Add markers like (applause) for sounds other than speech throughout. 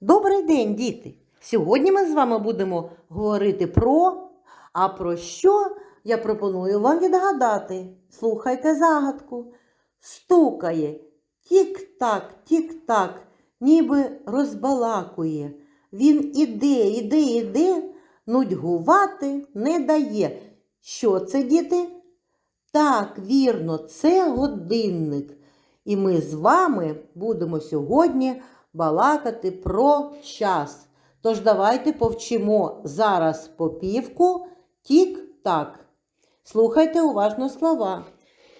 Добрий день, діти! Сьогодні ми з вами будемо говорити про. А про що я пропоную вам відгадати. Слухайте загадку. Стукає, тік-так, тік-так, ніби розбалакує. Він іде, іде, іде, нудьгувати не дає. Що це, діти? Так, вірно, це годинник. І ми з вами будемо сьогодні балакати про час. Тож давайте повчимо зараз попівку тік-так. Слухайте уважно слова.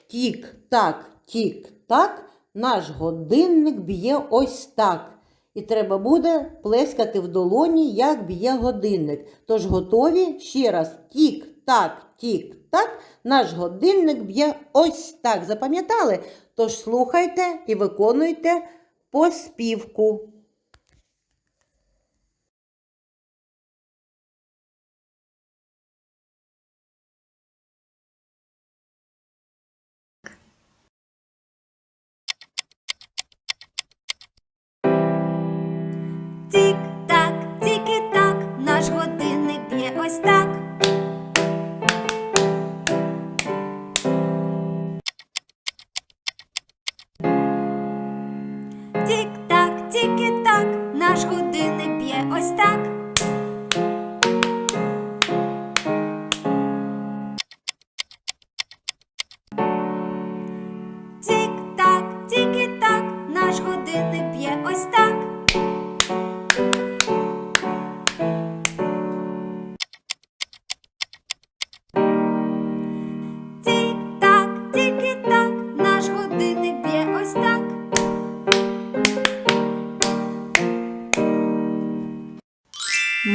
Тік-так, тік-так, наш годинник б'є ось так. І треба буде плескати в долоні, як б'є годинник. Тож готові ще раз тік-так, тік-так, наш годинник б'є ось так. Запам'ятали? Тож слухайте і виконуйте по співку. Тік Тік-так, тільки-так, наш годинник б'є ось так.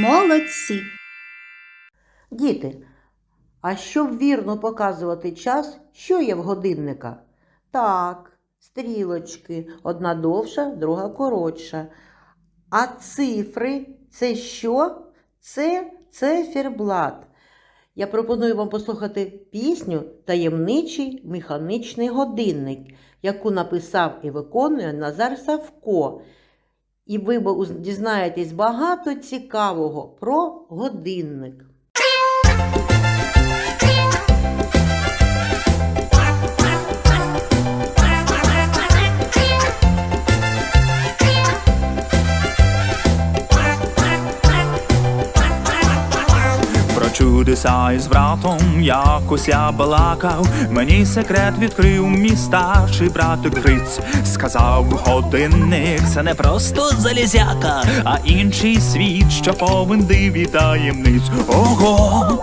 Молодці! Діти, а щоб вірно показувати час, що є в годинника? Так, стрілочки, одна довша, друга коротша. А цифри це що? Це циферблат. Я пропоную вам послухати пісню Таємничий механічний годинник, яку написав і виконує Назар Савко. І ви дізнаєтесь багато цікавого про годинник. Чудеса із братом якось я балакав, мені секрет відкрив мій старший братик Гриць. Сказав годинник, це не просто залізяка, а інший світ, що повен див таємниць. Ого!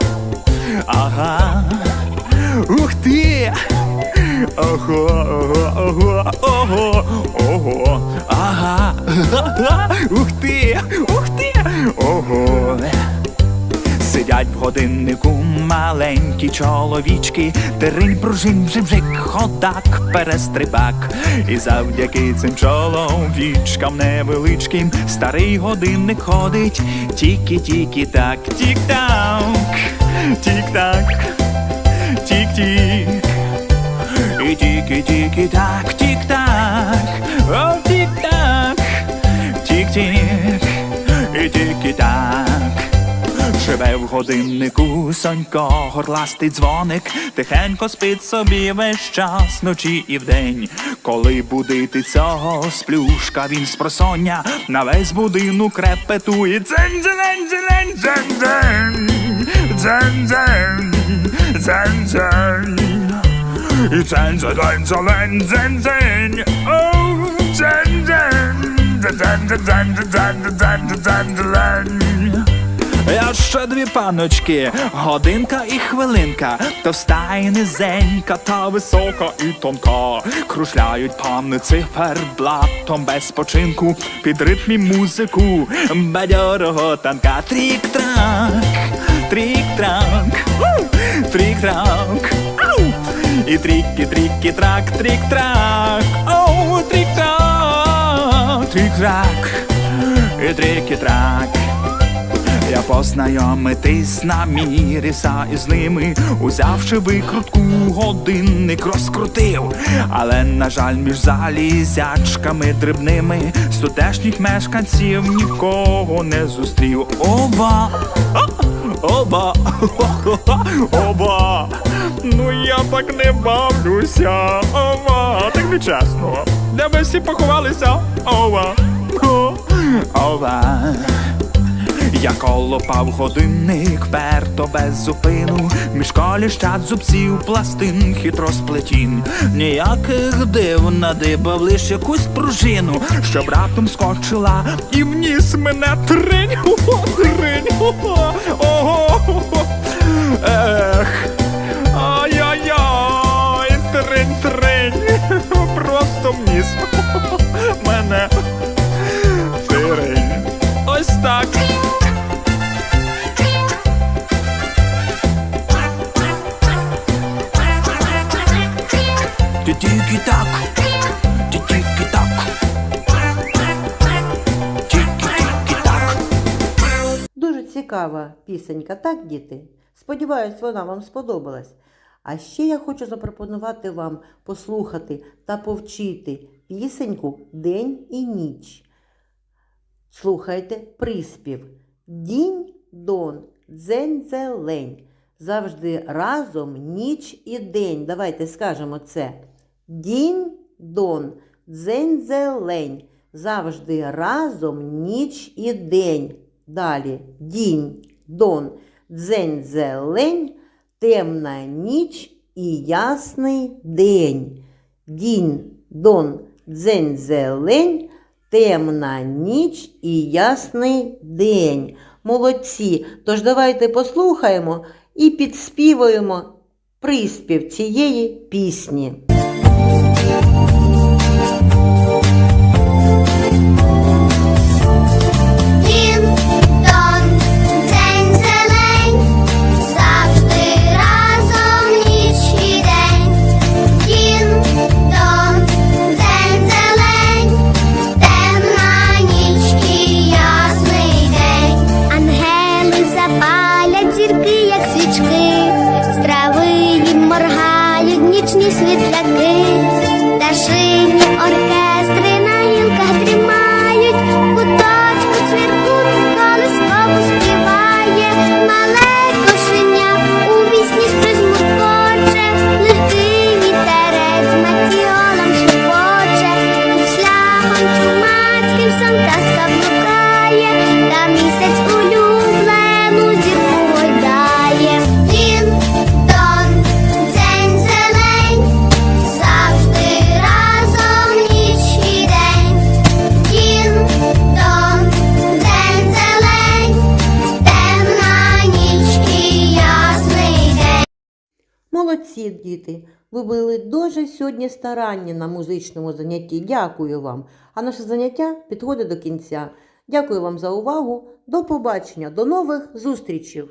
Ага! Ух ти! Ого, ого, ого, ого, ого, ага, (laughs) ух ти, ух ти, ого. Годиннику маленькі чоловічки, Терень, пружин, жик, ходак, перестрибак. І завдяки цим чоловічкам невеличким старий годинник ходить, тільки-тільки так, тік-так, тік-так, тік-тік. І тільки-тільки так, тік-так, о, тік-так, тік-тік, і тільки так. Живе в годиннику сонько, горластий дзвоник, тихенько спить собі весь час, ночі і вдень. Коли будити цього сплюшка, він з просоння на весь будинок репетує дзень дзень дзень дзень дзень дзень дзень дзень і дзень дзень дзень дзень дзень Оу, дзень дзень дзень дзень дзень дзень дзень дзень я ще дві паночки, годинка і хвилинка, товста і низенька, та висока і тонка. Крушляють пани циферблатом без спочинку, під ритмі музику, бадьорого танка. У, трік-трак, ау! І тріки, тріки, трак, трік-трак, оу, трік-трак, трік-трак, і тріки-трак. Я познайомитись намірився із ними, узявши викрутку, годинник розкрутив, але, на жаль, між залізячками дрібними з мешканців нікого не зустрів. Оба! Оба! Оба! Ну я так не бавлюся. Ова, так нечесно. Де ви всі поховалися? Ова. Ова. Я колопав годинник, перто без зупину, між коліщат зубців пластин хитросплетін. Ніяких див надибав лиш якусь пружину, що раптом скочила і вніс мене тринь, О, тринь, Ого, ого, ех. Ай-яй-яй, тринь, тринь, просто вніс. Мене цікава пісенька, так, діти? Сподіваюсь, вона вам сподобалась. А ще я хочу запропонувати вам послухати та повчити пісеньку День і ніч. Слухайте приспів. Дінь дон, дзень зелень. Завжди разом ніч і день. Давайте скажемо це. Дінь дон, дзень зелень. Завжди разом ніч і день. Далі дінь, дон, дзень зелень, темна ніч і ясний день. Дінь, дон, дзень зелень, темна ніч і ясний день. Молодці. Тож давайте послухаємо і підспівуємо приспів цієї пісні. Свічки, з трави їм моргають нічні світляки, пташині оркестри Молодці, діти! Ви були дуже сьогодні старанні на музичному занятті. Дякую вам. А наше заняття підходить до кінця. Дякую вам за увагу. До побачення, до нових зустрічей!